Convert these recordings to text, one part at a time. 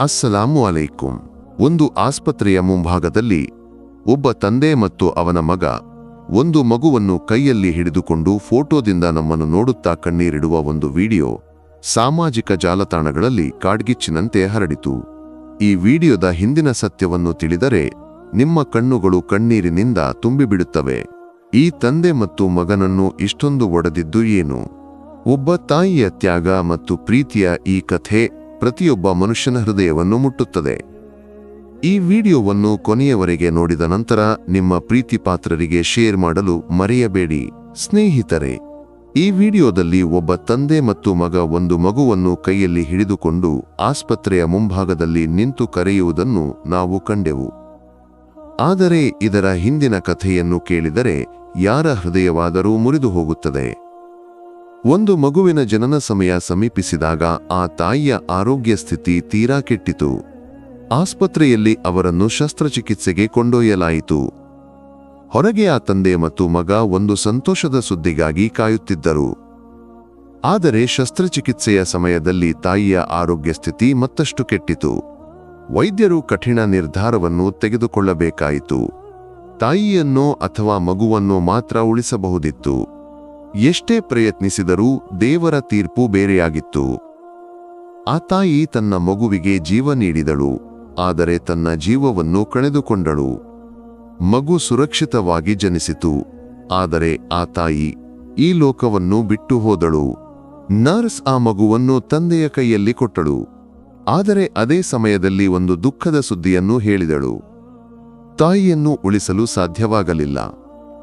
ಅಸ್ಸಲಾಮು ಅಲೈಕುಂ ಒಂದು ಆಸ್ಪತ್ರೆಯ ಮುಂಭಾಗದಲ್ಲಿ ಒಬ್ಬ ತಂದೆ ಮತ್ತು ಅವನ ಮಗ ಒಂದು ಮಗುವನ್ನು ಕೈಯಲ್ಲಿ ಹಿಡಿದುಕೊಂಡು ಫೋಟೋದಿಂದ ನಮ್ಮನ್ನು ನೋಡುತ್ತಾ ಕಣ್ಣೀರಿಡುವ ಒಂದು ವಿಡಿಯೋ ಸಾಮಾಜಿಕ ಜಾಲತಾಣಗಳಲ್ಲಿ ಕಾಡ್ಗಿಚ್ಚಿನಂತೆ ಹರಡಿತು. ಈ ವಿಡಿಯೋದ ಹಿಂದಿನ ಸತ್ಯವನ್ನು ತಿಳಿದರೆ ನಿಮ್ಮ ಕಣ್ಣುಗಳು ಕಣ್ಣೀರಿನಿಂದ ತುಂಬಿಬಿಡುತ್ತವೆ. ಈ ತಂದೆ ಮತ್ತು ಮಗನನ್ನು ಇಷ್ಟೊಂದು ಒಡೆದಿದ್ದು ಏನು? ಒಬ್ಬ ತಾಯಿಯ ತ್ಯಾಗ ಮತ್ತು ಪ್ರೀತಿಯ ಈ ಕಥೆ ಪ್ರತಿಯೊಬ್ಬ ಮನುಷ್ಯನ ಹೃದಯವನ್ನು ಮುಟ್ಟುತ್ತದೆ. ಈ ವಿಡಿಯೋವನ್ನು ಕೊನೆಯವರೆಗೆ ನೋಡಿದ ನಂತರ ನಿಮ್ಮ ಪ್ರೀತಿ ಪಾತ್ರರಿಗೆ ಶೇರ್ ಮಾಡಲು ಮರೆಯಬೇಡಿ. ಸ್ನೇಹಿತರೆ, ಈ ವಿಡಿಯೋದಲ್ಲಿ ಒಬ್ಬ ತಂದೆ ಮತ್ತು ಮಗ ಒಂದು ಮಗುವನ್ನು ಕೈಯಲ್ಲಿ ಹಿಡಿದುಕೊಂಡು ಆಸ್ಪತ್ರೆಯ ಮುಂಭಾಗದಲ್ಲಿ ನಿಂತು ಕರೆಯುವುದನ್ನು ನಾವು ಕಂಡೆವು. ಆದರೆ ಇದರ ಹಿಂದಿನ ಕಥೆಯನ್ನು ಕೇಳಿದರೆ ಯಾರ ಹೃದಯವಾದರೂ ಮುರಿದು ಹೋಗುತ್ತದೆ. ಒಂದು ಮಗುವಿನ ಜನನ ಸಮಯ ಸಮೀಪಿಸಿದಾಗ ಆ ತಾಯಿಯ ಆರೋಗ್ಯ ಸ್ಥಿತಿ ತೀರಾ ಕೆಟ್ಟಿತು. ಆಸ್ಪತ್ರೆಯಲ್ಲಿ ಅವರನ್ನು ಶಸ್ತ್ರಚಿಕಿತ್ಸೆಗೆ ಕೊಂಡೊಯ್ಯಲಾಯಿತು. ಹೊರಗೆ ಆ ತಂದೆ ಮತ್ತು ಮಗ ಒಂದು ಸಂತೋಷದ ಸುದ್ದಿಗಾಗಿ ಕಾಯುತ್ತಿದ್ದರು. ಆದರೆ ಶಸ್ತ್ರಚಿಕಿತ್ಸೆಯ ಸಮಯದಲ್ಲಿ ತಾಯಿಯ ಆರೋಗ್ಯ ಸ್ಥಿತಿ ಮತ್ತಷ್ಟು ಕೆಟ್ಟಿತು. ವೈದ್ಯರು ಕಠಿಣ ನಿರ್ಧಾರವನ್ನು ತೆಗೆದುಕೊಳ್ಳಬೇಕಾಯಿತು. ತಾಯಿಯನ್ನೋ ಅಥವಾ ಮಗುವನ್ನೋ ಮಾತ್ರ ಉಳಿಸಬಹುದಿತ್ತು. ಎಷ್ಟೇ ಪ್ರಯತ್ನಿಸಿದರೂ ದೇವರ ತೀರ್ಪು ಬೇರೆಯಾಗಿತ್ತು. ಆ ತಾಯಿ ತನ್ನ ಮಗುವಿಗೆ ಜೀವ ನೀಡಿದಳು, ಆದರೆ ತನ್ನ ಜೀವವನ್ನು ಕಳೆದುಕೊಂಡಳು. ಮಗು ಸುರಕ್ಷಿತವಾಗಿ ಜನಿಸಿತು, ಆದರೆ ಆ ತಾಯಿ ಈ ಲೋಕವನ್ನು ಬಿಟ್ಟು ಹೋದಳು. ನರ್ಸ್ ಆ ಮಗುವನ್ನು ತಂದೆಯ ಕೈಯಲ್ಲಿ ಕೊಟ್ಟಳು. ಆದರೆ ಅದೇ ಸಮಯದಲ್ಲಿ ಒಂದು ದುಃಖದ ಸುದ್ದಿಯನ್ನು ಹೇಳಿದಳು. ತಾಯಿಯನ್ನು ಉಳಿಸಲು ಸಾಧ್ಯವಾಗಲಿಲ್ಲ.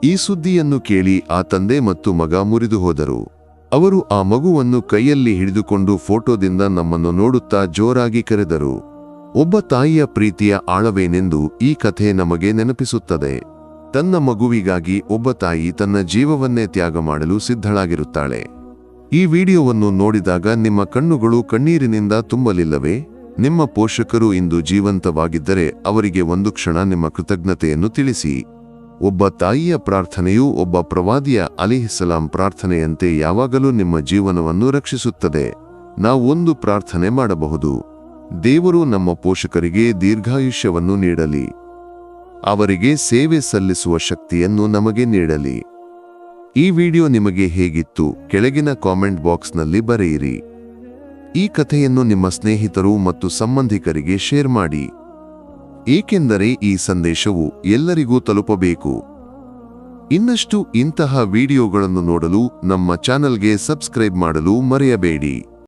ಈ ಸುದ್ದಿಯನ್ನು ಕೇಳಿ ಆ ತಂದೆ ಮತ್ತು ಮಗ ಮುರಿದು ಹೋದರು. ಅವರು ಆ ಮಗುವನ್ನು ಕೈಯಲ್ಲಿ ಹಿಡಿದುಕೊಂಡು ಫೋಟೋದಿಂದ ನಮ್ಮನ್ನು ನೋಡುತ್ತಾ ಜೋರಾಗಿ ಕರೆದರು. ಒಬ್ಬ ತಾಯಿಯ ಪ್ರೀತಿಯ ಆಳವೇನೆಂದು ಈ ಕಥೆ ನಮಗೆ ನೆನಪಿಸುತ್ತದೆ. ತನ್ನ ಮಗುವಿಗಾಗಿ ಒಬ್ಬ ತಾಯಿ ತನ್ನ ಜೀವವನ್ನೇ ತ್ಯಾಗ ಮಾಡಲು ಸಿದ್ಧಳಾಗಿರುತ್ತಾಳೆ. ಈ ವಿಡಿಯೋವನ್ನು ನೋಡಿದಾಗ ನಿಮ್ಮ ಕಣ್ಣುಗಳು ಕಣ್ಣೀರಿನಿಂದ ತುಂಬಲಿಲ್ಲವೇ? ನಿಮ್ಮ ಪೋಷಕರು ಇಂದು ಜೀವಂತವಾಗಿದ್ದರೆ ಅವರಿಗೆ ಒಂದು ಕ್ಷಣ ನಿಮ್ಮ ಕೃತಜ್ಞತೆಯನ್ನು ತಿಳಿಸಿ. ಒಬ್ಬ ತಾಯಿಯ ಪ್ರಾರ್ಥನೆಯು ಒಬ್ಬ ಪ್ರವಾದಿಯ ಅಲಿಹಿಸಲಾಂ ಪ್ರಾರ್ಥನೆಯಂತೆ ಯಾವಾಗಲೂ ನಿಮ್ಮ ಜೀವನವನ್ನು ರಕ್ಷಿಸುತ್ತದೆ. ನಾವು ಒಂದು ಪ್ರಾರ್ಥನೆ ಮಾಡಬಹುದು. ದೇವರು ನಮ್ಮ ಪೋಷಕರಿಗೆ ದೀರ್ಘಾಯುಷ್ಯವನ್ನು ನೀಡಲಿ. ಅವರಿಗೆ ಸೇವೆ ಸಲ್ಲಿಸುವ ಶಕ್ತಿಯನ್ನು ನಮಗೆ ನೀಡಲಿ. ಈ ವಿಡಿಯೋ ನಿಮಗೆ ಹೇಗಿತ್ತು ಕೆಳಗಿನ ಕಾಮೆಂಟ್ ಬಾಕ್ಸ್ನಲ್ಲಿ ಬರೆಯಿರಿ. ಈ ಕಥೆಯನ್ನು ನಿಮ್ಮ ಸ್ನೇಹಿತರು ಮತ್ತು ಸಂಬಂಧಿಕರಿಗೆ ಶೇರ್ ಮಾಡಿ. ಏಕೆಂದರೆ ಈ ಸಂದೇಶವು ಎಲ್ಲರಿಗೂ ತಲುಪಬೇಕು. ಇನ್ನಷ್ಟು ಇಂತಹ ವಿಡಿಯೋಗಳನ್ನು ನೋಡಲು ನಮ್ಮ ಚಾನಲ್ಗೆ ಸಬ್ಸ್ಕ್ರೈಬ್ ಮಾಡಲು ಮರೆಯಬೇಡಿ.